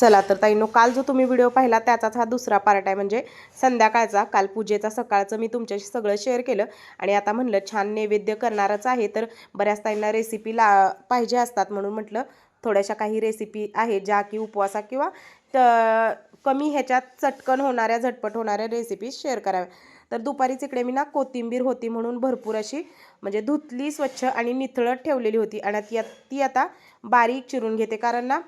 चला तर ताईंनो काल जो तुम्ही व्हिडिओ पाहिला त्याचाच हा दुसरा पार्ट आहे. म्हणजे संध्याकाळचा काल पूजेचा सकाळचं मी तुमच्याशी सगळं शेअर केलं. आणि आता म्हणलं छान नैवेद्य करणारच आहे. तर बऱ्याच ताईंना रेसिपी ला पाहिजे असतात म्हणून म्हटलं थोड्याशा काही रेसिपी आहे ज्या की उपवासा किंवा त- कमी ह्याच्यात चटकन होणाऱ्या झटपट होणाऱ्या रेसिपी शेअर कराव्या. तर दुपारीच इकडे मी ना कोथिंबीर होती म्हणून भरपूर अशी म्हणजे धुतली स्वच्छ आणि निथळत ठेवलेली होती. आणि ती ती आता बारीक चिरून घेते. कारण ना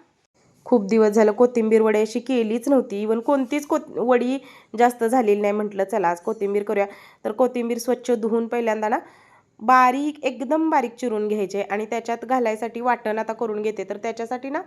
खूप दिवस झालं कोथिंबीर वडी अशी केलीच नव्हती. इवन कोणतीच को वडी जास्त झालेली नाही म्हटलं चला आज कोथिंबीर करूया. तर कोथिंबीर स्वच्छ धुवून पहिल्यांदा ना बारीक एकदम बारीक चिरून घ्यायचे आणि त्याच्यात घालायसाठी वाटण आता करून घेते. तर त्याच्यासाठी ना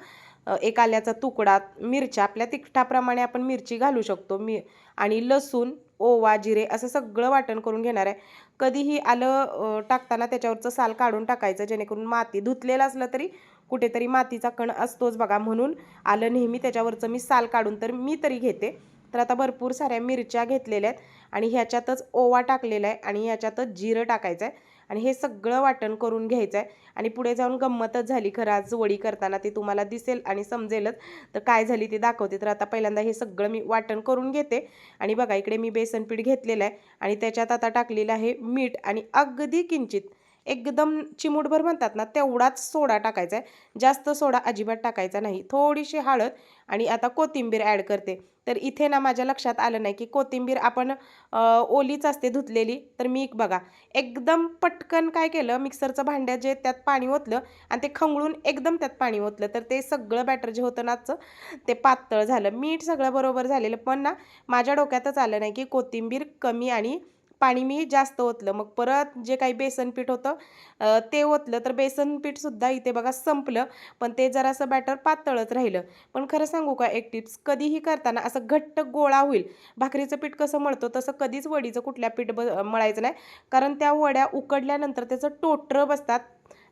एक आल्याचा तुकडा मिरच्या आपल्या तिखटाप्रमाणे आपण मिरची घालू शकतो. मी आणि लसूण ओवा जिरे असं सगळं वाटण करून घेणार आहे. कधीही आलं टाकताना त्याच्यावरचं साल काढून टाकायचं जेणेकरून माती धुतलेलं असलं तरी कुठेतरी मातीचा कण असतोच बघा म्हणून आलं नेहमी त्याच्यावरचं मी साल काढून तर मी तरी घेते. तर आता भरपूर साऱ्या मिरच्या घेतलेल्या आहेत आणि ह्याच्यातच ओवा टाकलेला आहे आणि ह्याच्यातच जिरं टाकायचं आहे आणि हे सगळं वाटण करून घ्यायचं आहे. आणि पुढे जाऊन गंमतच झाली खरं आज वडी करताना ते तुम्हाला दिसेल आणि समजेलच. तर काय झाली ते दाखवते. तर आता पहिल्यांदा हे सगळं मी वाटण करून घेते. आणि बघा इकडे मी बेसनपीठ घेतलेलं आहे आणि त्याच्यात आता टाकलेलं आहे मीठ आणि अगदी किंचित. एकदम चिमूटभर म्हणतात ना तेवढाच सोडा टाकायचा आहे. जास्त सोडा अजिबात टाकायचा नाही. थोडीशी हळद आणि आता कोथिंबीर ॲड करते. तर इथे ना माझ्या लक्षात आलं नाही की कोथिंबीर आपण ओलीच असते धुतलेली. तर मी बघा. एकदम पटकन काय केलं मिक्सरचं भांड्या जे त्यात पाणी ओतलं आणि ते खंगळून एकदम त्यात पाणी ओतलं. तर ते सगळं बॅटर जे होतं नाचं ते पातळ झालं. मीठ सगळं बरोबर झालेलं. पण ना माझ्या डोक्यातच आलं नाही की कोथिंबीर कमी आणि पाणी मी जास्त ओतलं. मग परत जे काही बेसन पीठ होतं ते ओतलं. तर बेसन पीठसुद्धा इथे बघा संपलं पण ते जरासं बॅटर पातळच राहिलं. पण खरं सांगू का एक टिप्स कधीही करताना असं घट्ट गोळा होईल. भाकरीचं पीठ कसं मळतो तसं कधीच वडीचं कुठल्या पीठ ब मळायचं नाही. कारण त्या वड्या उकडल्यानंतर त्याचं टोटरं बसतात.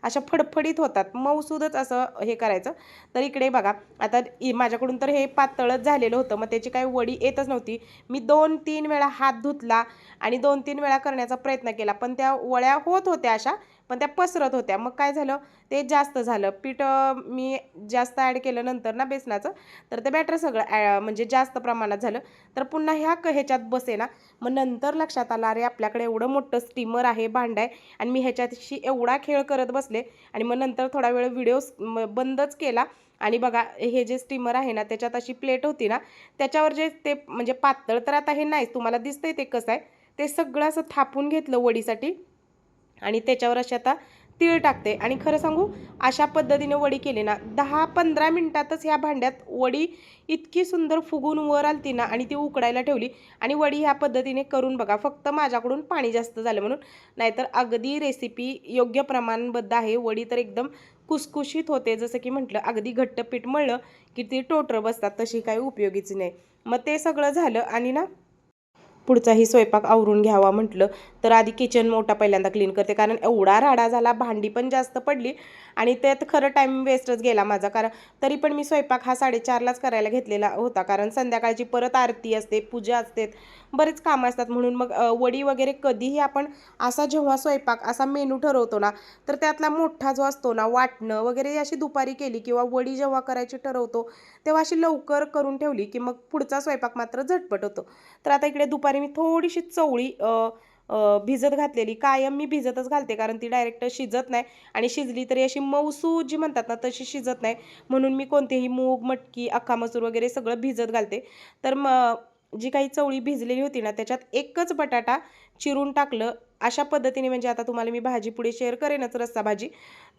अशा फडफडीत होतात. मऊसूदच असं हे करायचं. तर इकडे बघा आता माझ्याकडून तर हे पातळच झालेलं होतं. मग त्याची काही वडी येतच नव्हती. मी दोन तीन वेळा हात धुतला आणि दोन तीन वेळा करण्याचा प्रयत्न केला. पण त्या वळ्या होत होत्या अशा. पण त्या पसरत होत्या. मग काय झालं? ते जास्त झालं. पीठ मी जास्त ॲड केलं नंतर ना बेसनाचं तर ते बॅटर सगळं ॲ- म्हणजे जास्त प्रमाणात झालं. तर पुन्हा ह्या क ह्याच्यात बसे ना मग नंतर लक्षात आलं अरे आपल्याकडे एवढं मोठं स्टीमर आहे भांड आहे आणि मी ह्याच्याशी एवढा खेळ करत बसले. आणि मग नंतर थोडा वेळ व्हिडिओ बंदच केला. आणि बघा हे जे स्टीमर आहे ना त्याच्यात अशी प्लेट होती ना त्याच्यावर जे ते म्हणजे पातळ तर आता हे नाहीच तुम्हाला दिसतंय ते कसं आहे? ते सगळं असं थापून घेतलं वडीसाठी. आणि त्याच्यावर अशी आता तीळ टाकते. आणि खरं सांगू अशा पद्धतीने वडी केली ना दहा पंधरा मिनटातच ह्या भांड्यात वडी इतकी सुंदर फुगून वर आलती ना आणि ती उकडायला ठेवली. आणि वडी ह्या पद्धतीने करून बघा फक्त माझ्याकडून पाणी जास्त झालं म्हणून. नाहीतर अगदी रेसिपी योग्य प्रमाणबद्ध आहे. वडी तर एकदम कुसकुशीत होते जसं की म्हटलं अगदी घट्ट पीठ मळलं की ती टोटर बसतात तशी काही उपयोगीच नाही. मग ते सगळं झालं आणि ना पुढचाही स्वयंपाक आवरून घ्यावा म्हटलं तर आधी किचन मोठा पहिल्यांदा क्लीन करते. कारण एवढा राडा झाला भांडी पण जास्त पडली आणि त्यात खरं टाईम वेस्टच गेला माझा. कारण तरी पण मी स्वयंपाक हा साडेचारलाच करायला घेतलेला होता. कारण संध्याकाळची परत आरती असते पूजा असते बरेच कामं असतात. म्हणून मग वडी वगैरे कधीही आपण असा जेव्हा स्वयंपाक असा मेनू ठरवतो ना तर त्यातला मोठा जो असतो ना वाटणं वगैरे अशी दुपारी केली किंवा वडी जेव्हा करायची ठरवतो तेव्हा अशी लवकर करून ठेवली की मग पुढचा स्वयंपाक मात्र झटपट होतो. तर आता इकडे दुपारी मी थोडीशी चवळी भिजत घातलेली. कायम मी भिजतच घालते कारण ती डायरेक्ट शिजत नाही. आणि शिजली तरी अशी मऊसू जी म्हणतात ना तशी शिजत नाही. म्हणून मी कोणतेही मूग मटकी अख्खा मसूर वगैरे सगळं भिजत घालते. तर मग जी काही चवळी भिजलेली होती ना त्याच्यात एकच बटाटा चिरून टाकलं. अशा पद्धतीने म्हणजे आता तुम्हाला मी भाजी पुढे शेअर करेनच रस्सा भाजी.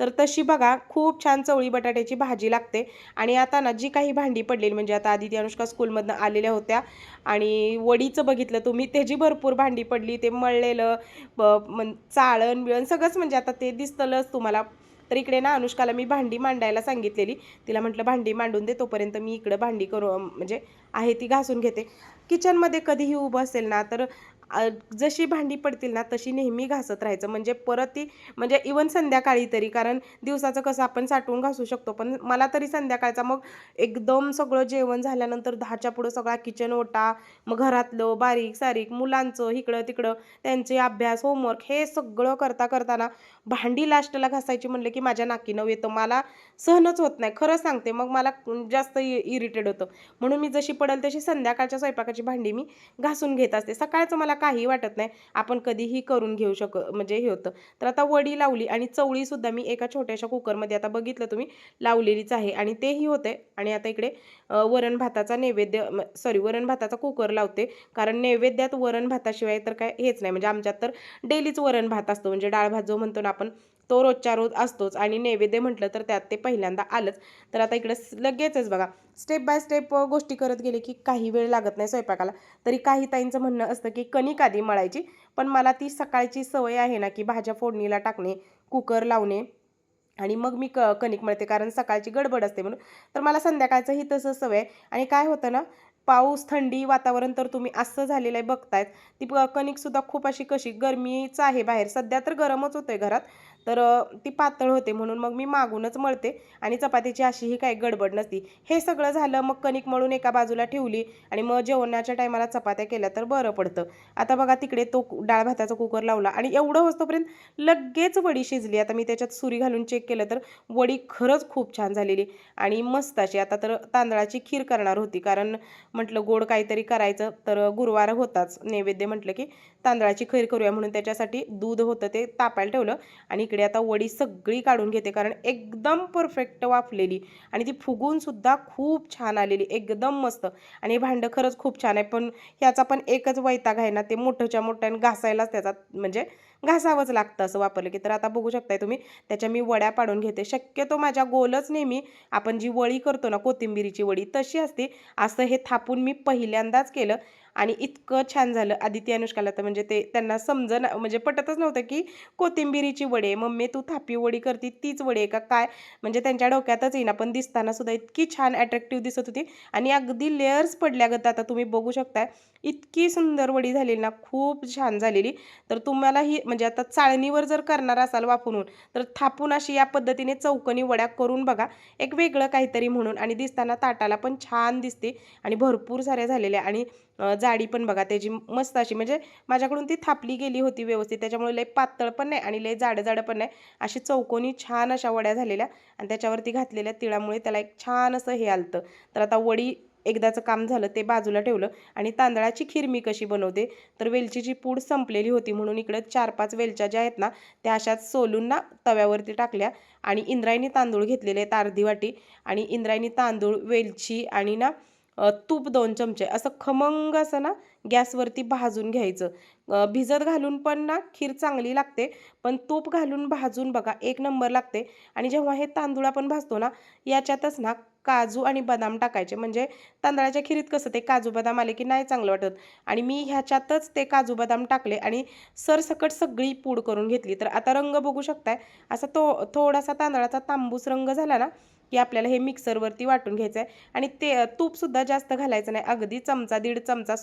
तर तशी बघा खूप छान चवळी बटाट्याची भाजी लागते. आणि आता ना जी काही भांडी पडलेली म्हणजे आता आदिती अनुष्का स्कूलमधनं आलेल्या होत्या. आणि वडीचं बघितलं तुम्ही त्याची भरपूर भांडी पडली ते मळलेलं ब- चाळण बिळण सगळंच म्हणजे आता ते दिसतलंच तुम्हाला. तर इकडे ना अनुष्काला मी भांडी मांडायला सांगितलेली. तिला म्हटलं भांडी मांडून दे तोपर्यंत मी इकडं भांडी करू म्हणजे आहे ती घासून घेते. किचनमध्ये कधीही उभं असेल ना तर जशी भांडी पडतील ना तशी नेहमी घासत राहायचं. म्हणजे परत ती म्हणजे इवन संध्याकाळी तरी कारण दिवसाचं कसं आपण साठवून घासू शकतो. पण मला तरी संध्याकाळचा मग एकदम सगळं जेवण झाल्यानंतर दहाच्या पुढं सगळा किचन ओटा मग घरातलं बारीक सारीक मुलांचं इकडं तिकडं त्यांचे अभ्यास होमवर्क हे सगळं करता करताना भांडी लास्टला घासायची म्हणलं की माझ्या नाकीनं येतं. मला सहनच होत नाही. खरं सांगते मग मला जास्त इरिटेड होतं. म्हणून मी जशी पडेल तशी संध्याकाळच्या स्वयंपाकाची भांडी मी घासून घेत असते. सकाळचं मला काही वाटत नाही. आपण कधीही करून घेऊ शक म्हणजे हे होतं. तर आता वडी लावली आणि चवळीसुद्धा मी एका छोट्याशा कुकरमध्ये आता बघितलं तुम्ही लावलेलीच आहे आणि तेही होते. आणि आता इकडे वरण भाताचा नैवेद्य सॉरी वरण भाताचा कुकर लावते. कारण नैवेद्यात वरण भाताशिवाय तर काय हेच नाही. म्हणजे आमच्यात तर डेलीच वरण भात असतो. म्हणजे डाळ भात जो म्हणतो ना आपण तो रोजच्या रोज असतोच आणि नैवेद्य म्हटलं तर त्यात ते पहिल्यांदा आलंच. तर आता इकडे लगेचच बघा. स्टेप बाय स्टेप गोष्टी करत गेले की काही वेळ लागत नाही स्वयंपाकाला. तरी काही ताईंचं म्हणणं असतं की कणिक आधी मळायची? पण मला ती सकाळची सवय आहे ना की भाज्या फोडणीला टाकणे कुकर लावणे आणि मग मी क कणिक मळते. कारण सकाळची गडबड असते म्हणून. तर मला संध्याकाळचंही तसं सवय आहे. आणि काय होतं ना पाऊस थंडी वातावरण तर तुम्ही असं झालेलं आहे बघतायत. ती कणिकसुद्धा खूप अशी कशी गरमीच आहे बाहेर. सध्या तर गरमच होतं आहे घरात. तर ती पातळ होते म्हणून मग मी मागूनच मळते आणि चपातीची अशीही काही गडबड नसती. हे सगळं झालं मग कणिक मळून एका बाजूला ठेवली आणि मग जेवणाच्या टायमाला चपात्या केल्या तर बरं पडतं. आता बघा तिकडे तो कु- डाळ भाताचा कुकर लावला आणि एवढं होतोपर्यंत लगेच वडी शिजली. आता मी त्याच्यात सुरी घालून चेक केलं तर वडी खरंच खूप छान झालेली आणि मस्त अशी. आता तर तांदळाची खीर करणार होती कारण म्हटलं गोड काहीतरी करायचं. तर गुरुवार होताच. नैवेद्य म्हटलं की तांदळाची खीर करूया. म्हणून त्याच्यासाठी दूध होतं ते तापायला ठेवलं. आणि इकडे आता वडी सगळी काढून घेते कारण एकदम परफेक्ट वाफलेली. आणि ती फुगूनसुद्धा खूप छान आलेली. एकदम मस्त. आणि भांडं खरंच खूप छान आहे. पण ह्याचा पण एकच वैताग आहे ना ते मोठंच्या मोठ्याने घासायलाच त्याचा म्हणजे घासावंच लागतं असं वापरलं की. तर आता बघू शकताय तुम्ही त्याच्या मी वड्या पाडून घेते. शक्यतो माझ्या गोलच नेहमी आपण जी वळी करतो ना कोथिंबिरीची वडी तशी असते. असं हे थापून मी पहिल्यांदाच केलं. आणि इतकं छान झालं. आदिती अनुष्काला तर म्हणजे ते त्यांना समजन म्हणजे पटतच नव्हतं की कोथिंबिरीची वडी आहे मम्मी तू थापी वडी करती तीच वडी आहे का? काय? म्हणजे त्यांच्या डोक्यातच येईना. पण दिसताना सुद्धा इतकी छान अट्रॅक्टिव्ह दिसत होती. आणि अगदी लेअर्स पडल्यागत आता तुम्ही बघू शकताय. इतकी सुंदर वडी झालेली ना. खूप छान झालेली. तर तुम्हाला ही म्हणजे आता चाळणीवर जर करणार असाल वापरून तर थापून अशी या पद्धतीने चौकनी वड्या करून बघा. एक वेगळं काहीतरी म्हणून. आणि दिसताना ताटाला पण छान दिसते. आणि भरपूर साऱ्या झालेल्या. आणि जाडी पण बघा त्याची मस्त अशी म्हणजे माझ्याकडून ती थापली गेली होती व्यवस्थित त्याच्यामुळे लय पातळ पण नाही आणि लय जाडं जाडं पण नाही. अशी चौकोनी छान अशा वड्या झालेल्या आणि त्याच्यावरती घातलेल्या तिळामुळे त्याला एक छान असं हे आलतं. तर आता वडी एकदाचं काम झालं ते बाजूला ठेवलं आणि तांदळाची खीर मी कशी बनवते? तर वेलचीची पूड संपलेली होती म्हणून इकडं चार पाच वेलच्या ज्या आहेत ना त्या अशाच सोलून ना तव्यावरती टाकल्या आणि इंद्रायणी तांदूळ घेतलेले आहेत अर्धी वाटी आणि इंद्रायणी तांदूळ वेलची आणि ना तूप दोन चमचे. असं खमंग असं ना गॅसवरती भाजून घ्यायचं. भिजत घालून पण ना खीर चांगली लागते पण तूप घालून भाजून बघा एक नंबर लागते. आणि जेव्हा हे तांदूळ आपण भाजतो ना याच्यातच ना काजू आणि बदाम टाकायचे. म्हणजे तांदळाच्या खिरीत कसं ते काजू बदाम आले की नाही चांगलं वाटत. आणि मी ह्याच्यातच ते काजू बदाम टाकले आणि सरसकट सगळी पूड करून घेतली. तर आता रंग बघू शकताय असा तो थोडासा तांदळाचा तांबूस रंग झाला ना की आपल्याला हे मिक्सरवरती वाटून घ्यायचं आहे आणि ते तूपसुद्धा जास्त घालायचं नाही. अगदी चमचा दीड चमचा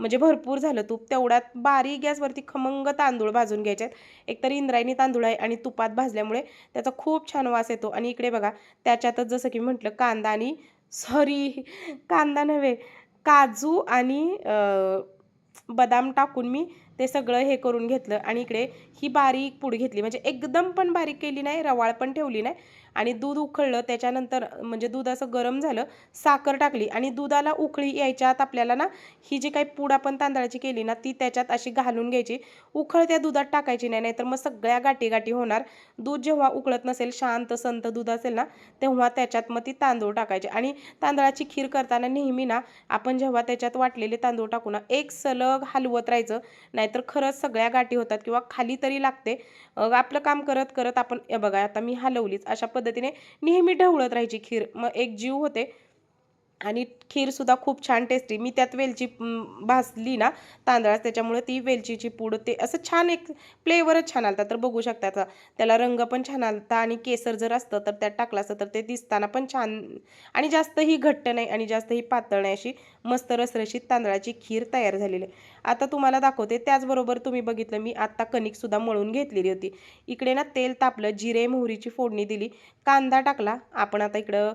म्हणजे भरपूर झालं तूप. तेवढ्यात बारीक गॅसवरती खमंग तांदूळ भाजून घ्यायचे आहेत एकतर इंद्रायणी तांदूळ आहे आणि तुपात भाजल्यामुळे त्याचा खूप छान वास येतो. आणि इकडे बघा त्याच्यातच जसं की म्हटलं कांदा आणि सॉरी कांदा नव्हे काजू आणि बदाम टाकून मी ते सगळं हे करून घेतलं आणि इकडे ही बारीक पूड घेतली. म्हणजे एकदम पण बारीक केली नाही रवाळ पण ठेवली नाही. आणि दूध उकळलं त्याच्यानंतर म्हणजे दूध असं गरम झालं साखर टाकली आणि दुधाला उकळी यायच्या आत आपल्याला ना ही जी काही पूड आपण तांदळाची केली ना ती त्याच्यात अशी घालून घ्यायची. उकळत्या दुधात टाकायची नाही नाहीतर मग सगळ्या गाठी गाठी होणार. दूध जेव्हा उकळत नसेल शांत संत दूध असेल ना तेव्हा त्याच्यात मग ती तांदूळ टाकायचे. आणि तांदळाची खीर करताना नेहमी ना आपण जेव्हा त्याच्यात वाटलेले तांदूळ टाकू ना एक सलग हलवत राहायचं. नाहीतर खरंच सगळ्या गाठी होतात किंवा खाली तरी लागते. आपलं काम करत करत आपण बघा आता मी हलवलीच. अशा पद्धतीने नेहमी ढवळत राहायची खीर. मग एक जीव होते आणि खीरसुद्धा खूप छान टेस्टी मी त्यात वेलची भाजली ना तांदळात त्याच्यामुळे ती वेलचीची पूड ते असं छान एक फ्लेवरच छान आलता. तर बघू शकता आता त्याला रंग पण छान आलता आणि केसर जर असतं तर त्यात टाकलं असतं तर ते दिसताना पण छान आणि जास्तही घट्ट नाही आणि जास्तही पातळ नाही अशी मस्त रसरशीत तांदळाची खीर तयार झालेली आहे. आता तुम्हाला दाखवते त्याचबरोबर तुम्ही बघितलं मी आत्ता कणिकसुद्धा मळून घेतलेली होती. इकडे ना तेल तापलं जिरे मोहरीची फोडणी दिली कांदा टाकला. आपण आता इकडं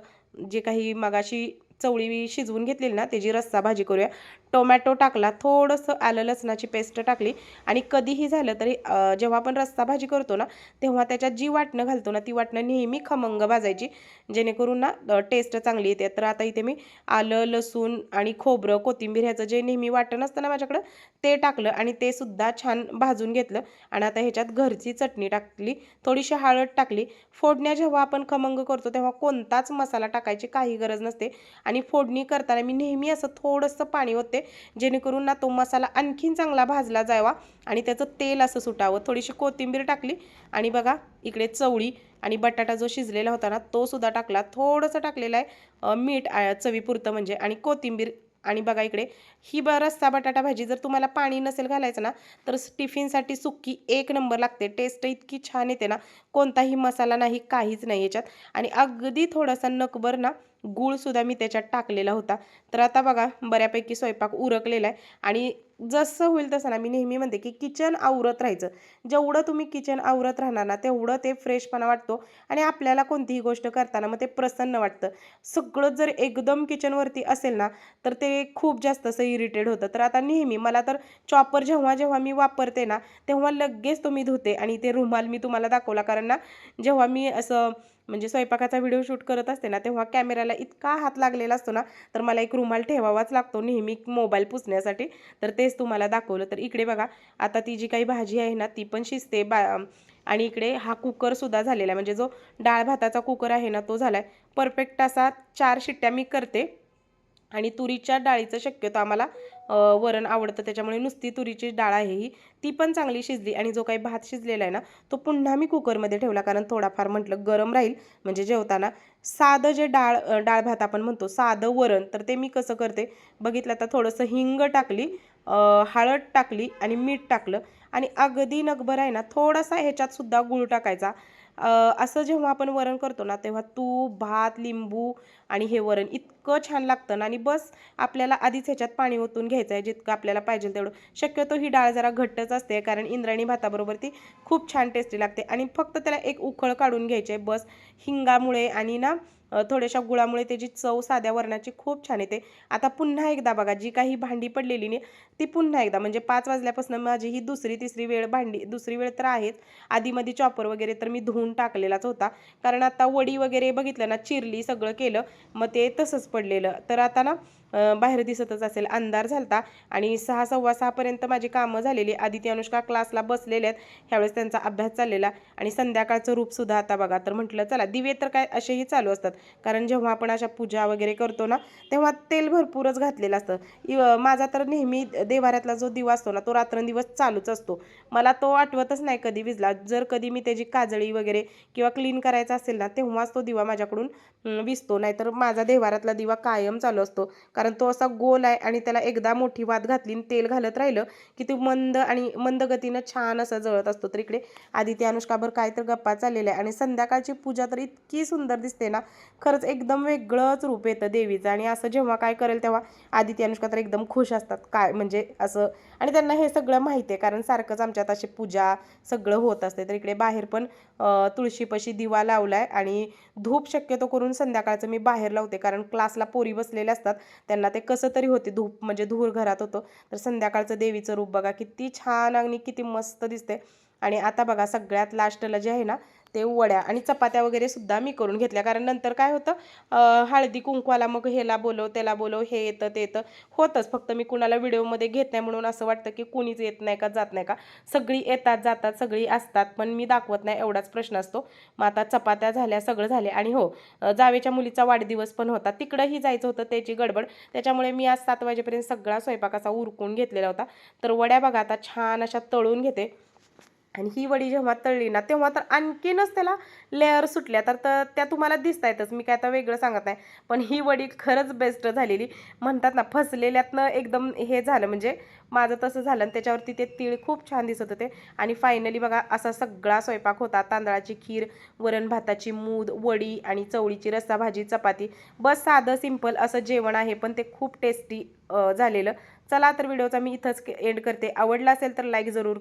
जे काही मगाशी चवळी शिजवून घेतलेली ना त्याची रस्सा भाजी करूया. टोमॅटो टाकला थोडंसं आलं लसणाची पेस्ट टाकली आणि कधीही झालं तरी जेव्हा आपण रस्सा भाजी करतो ना तेव्हा त्याच्यात जी वाटणं घालतो ना ती वाटणं नेहमी खमंग भाजायची. जेणेकरून ना टेस्ट चांगली येते. तर आता इथे मी आलं लसूण आणि खोबरं कोथिंबीर ह्याचं जे नेहमी वाटण असतं ना माझ्याकडं ते टाकलं आणि ते सुद्धा छान भाजून घेतलं आणि आता ह्याच्यात घरची चटणी टाकली थोडीशी हळद टाकली. फोडण्या जेव्हा आपण खमंग करतो तेव्हा कोणताच मसाला टाकायची काही गरज नसते. आणि फोडणी करताना मी नेहमी असं थोडंसं पाणी होते जेणेकरून ना तो मसाला आणखीन चांगला भाजला जावा आणि त्याचं तेल असं सुटावं. थोडीशी कोथिंबीर टाकली आणि बघा इकडे चवळी आणि बटाटा जो शिजलेला होता ना तो सुद्धा टाकला. थोडंसं टाकलेला आहे मीठ चवीपुरतं म्हणजे आणि कोथिंबीर आणि बघा इकडे ही ब रस्सा बटाटा भाजी जर तुम्हाला पाणी नसेल घालायचं ना तर टिफिनसाठी सुक्की एक नंबर लागते. टेस्ट इतकी छान येते ना कोणताही मसाला नाही काहीच नाही याच्यात. आणि अगदी थोडासा नकभर ना गूळसुद्धा मी त्याच्यात टाकलेला होता. तर आता बघा बऱ्यापैकी स्वयंपाक उरकलेला आहे. आणि जसं होईल तसं ना मी नेहमी म्हणते की किचन आवरत राहायचं. जेवढं तुम्ही किचन आवरत राहणार ना तेवढं ते फ्रेशपणा वाटतो आणि आपल्याला कोणतीही गोष्ट करताना मग ते प्रसन्न वाटतं. सगळं जर एकदम किचनवरती असेल ना तर ते खूप जास्त असं इरिटेड होतं. तर आता नेहमी मला तर चॉपर जेव्हा जेव्हा मी वापरते ना तेव्हा लगेच तो मी धुते आणि ते रुमाल मी तुम्हाला दाखवला. कारण ना जेव्हा मी असं म्हणजे स्वयंपाकाचा व्हिडिओ शूट करत असते ना तेव्हा कॅमेऱ्याला इतका हात लागलेला असतो ना तर मला एक रुमाल ठेवावाच लागतो नेहमी मोबाईल पुसण्यासाठी. तर तेच तुम्हाला दाखवलं. तर इकडे बघा आता ती जी काही भाजी आहे ना ती पण शिजते. बा आणि इकडे हा कुकरसुद्धा झालेला आहे. म्हणजे जो डाळ भाताचा कुकर आहे ना तो झाला आहे परफेक्ट असा चार शिट्ट्या मी करते. आणि तुरीच्या डाळीचं शक्यतो आम्हाला वरण आवडतं. त्याच्यामुळे नुसती तुरीची डाळ आहे ही. ती पण चांगली शिजली आणि जो काही भात शिजलेला आहे ना तो पुन्हा मी कुकरमध्ये ठेवला. कारण थोडाफार म्हटलं गरम राहील म्हणजे जेवताना साधं जे डाळ डाळ भात आपण म्हणतो साधं वरण तर ते मी कसं करते? बघितलं तर थोडंसं हिंग टाकली हळद टाकली आणि मीठ टाकलं. आणि अगदी नगभर आहे ना थोडासा ह्याच्यात सुद्धा गूळ टाकायचा. असं जेव्हा आपण वरण करतो ना तेव्हा तूप भात लिंबू आणि हे वरण इतकं छान लागतं ना आणि बस आपल्याला आधीच ह्याच्यात पाणी ओतून घ्यायचं आहे जितकं आपल्याला पाहिजे तेवढं. शक्यतो ही डाळ जरा घट्टच असते कारण इंद्रायणी भाताबरोबर ती खूप छान टेस्टी लागते आणि फक्त त्याला एक उखळ काढून घ्यायची आहे बस हिंगामुळे आणि ना थोड्याशा गुळामुळे त्याची चव साध्या वरणाची खूप छान येते. आता पुन्हा एकदा बघा जी काही भांडी पडलेली नाही ती पुन्हा एकदा म्हणजे पाच वाजल्यापासून माझी ही दुसरी तिसरी वेळ भांडी दुसरी वेळ तर आहेच आधीमध्ये चॉपर वगैरे तर मी धुवून टाकलेलाच होता. कारण आता वडी वगैरे बघितलं ना चिरली सगळं केलं मग ते तसंच पडलेलं. तर आता ना बाहेर दिसतच असेल. अंधार झालता आणि सहा सव्वा सहापर्यंत माझी कामं झालेली. आदिती अनुष्का क्लासला बसलेले आहेत. ह्यावेळेस त्यांचा अभ्यास चाललेला आणि संध्याकाळचं रूपसुद्धा आता बघा. तर म्हटलं चला दिवे तर काय असेही चालू असतात. कारण जेव्हा आपण अशा पूजा वगैरे करतो ना तेव्हा तेल भरपूरच घातलेलं असतं. इव माझा तर नेहमी देवाऱ्यातला जो दिवा असतो ना तो रात्रंदिवस चालूच असतो. मला तो आठवतच नाही कधी विजला. जर कधी मी त्याची काजळी वगैरे किंवा क्लीन करायचा असेल ना तेव्हाच तो दिवा माझ्याकडून अं, विजतो नाहीतर माझा देवाऱ्यातला दिवा कायम चालू असतो. कारण तो असा गोल आहे आणि त्याला एकदा मोठी वात घातली आणि तेल घालत राहिलं की ते मंद आणि मंद गतीनं छान असं जळत असतो. तर इकडे आदिती अनुष्काभर काय तर गप्पा चाललेल्या आहे आणि संध्याकाळची पूजा तर इतकी सुंदर दिसते ना खरंच एकदम वेगळंच रूप येतं देवीचं. आणि असं जेव्हा काय करेल तेव्हा आदिती अनुष्का तर एकदम खुश असतात. काय म्हणजे असं आणि त्यांना हे सगळं माहिती आहे कारण सारखंच आमच्यात अशी पूजा सगळं होत असते. तर इकडे बाहेर पण तुळशीपाशी दिवा लावला आहे आणि धूप शक्यतो करून संध्याकाळचं मी बाहेर लावते कारण क्लासला पोरी बसलेल्या असतात त्यांना ते कसं तरी होते धूप म्हणजे धूर घरात होतो. तर संध्याकाळचं देवीचं रूप बघा किती छान आणि किती मस्त दिसते. आणि आता बघा सगळ्यात लास्टला जे आहे ना ते वड्या आणि चपात्या वगैरे सुद्धा मी करून घेतल्या. कारण नंतर काय होतं हळदी कुंकवाला मग ह्याला बोलव त्याला बोलव हे येतं ते येतं. होतंच. फक्त मी कुणाला व्हिडिओमध्ये घेत नाही म्हणून असं वाटतं की कुणीच येत नाही का जात नाही का. सगळी येतात जातात सगळी असतात पण मी दाखवत नाही एवढाच प्रश्न असतो. मग आता चपात्या झाल्या सगळं झाले. आणि हो जावेच्या मुलीचा वाढदिवस पण होता. तिकडंही जायचं होतं त्याची गडबड. त्याच्यामुळे मी आज सात वाजेपर्यंत सगळा स्वयंपाकाचा उरकून घेतलेला होता. तर वड्या बघा आता छान अशा तळून घेते. आणि ही वडी जेव्हा तळली ना तेव्हा तर आणखीनच त्याला लेअर सुटल्या. तर तर त्या तुम्हाला दिसत आहेतच मी काय आता वेगळं सांगत नाही. पण ही वडी खरंच बेस्ट झालेली. म्हणतात ना फसलेल्यातनं एकदम हे झालं. म्हणजे माझं तसं झालं आणि त्याच्यावरती ते तीळ खूप छान दिसत होते. आणि फायनली बघा असा सगळा स्वयंपाक होता. तांदळाची खीर वरण भाताची मूद वडी आणि चवळीची रस्सा भाजी चपाती. बस साधं सिंपल असं जेवण आहे. पण ते खूप टेस्टी झालेलं. चला तर व्हिडिओचा मी इथंच एंड करते. आवडला असेल तर लाईक जरूर